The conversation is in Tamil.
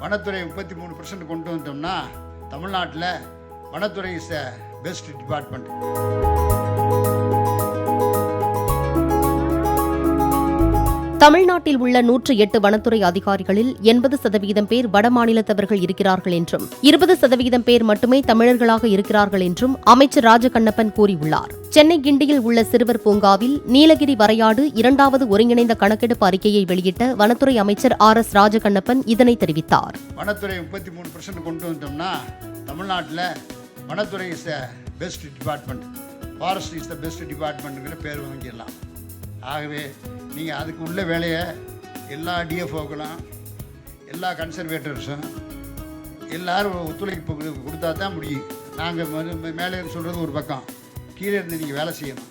வனத்துறை முப்பத்தி மூணு பர்சன்ட் கொண்டு வந்தோம்னா தமிழ்நாட்டில் வனத்துறை இஸ் த பெஸ்ட் டிபார்ட்மெண்ட் தமிழ்நாட்டில் உள்ள நூற்று எட்டு வனத்துறை அதிகாரிகளில் எண்பது சதவீதம் பேர் வடமாநிலத்தவர்கள் இருக்கிறார்கள் என்றும் இருபது சதவீதம் பேர் மட்டுமே தமிழர்களாக இருக்கிறார்கள் என்றும் அமைச்சர் ராஜகண்ணப்பன் கூறியுள்ளார். சென்னை கிண்டியில் உள்ள சிறுவர் பூங்காவில் நீலகிரி வரையாடு இரண்டாவது ஒருங்கிணைந்த கணக்கெடுப்பு அறிக்கையை வெளியிட்ட வனத்துறை அமைச்சர் ஆர் எஸ் ராஜகண்ணப்பன் இதனை தெரிவித்தார். வனத்துறை முப்பத்தி மூணு பர்சன்ட் கொண்டு வந்தோம்னா தமிழ்நாட்டில் வனத்துறை is best department forest is the best டிபார்ட்மெண்ட்டுங்கிற பேர் வாங்கிடலாம். ஆகவே நீங்கள் அதுக்கு உள்ள வேலையை எல்லா டிஎஃப்ஓக்களும் எல்லா கன்சர்வேட்டர்ஸும் எல்லோரும் ஒத்துழைப்பு கொடுத்தா தான் முடியும். நாங்கள் மேலே சொல்கிறது ஒரு பக்கம். கீழே இருந்து நீங்கள் வேலை செய்யணும்.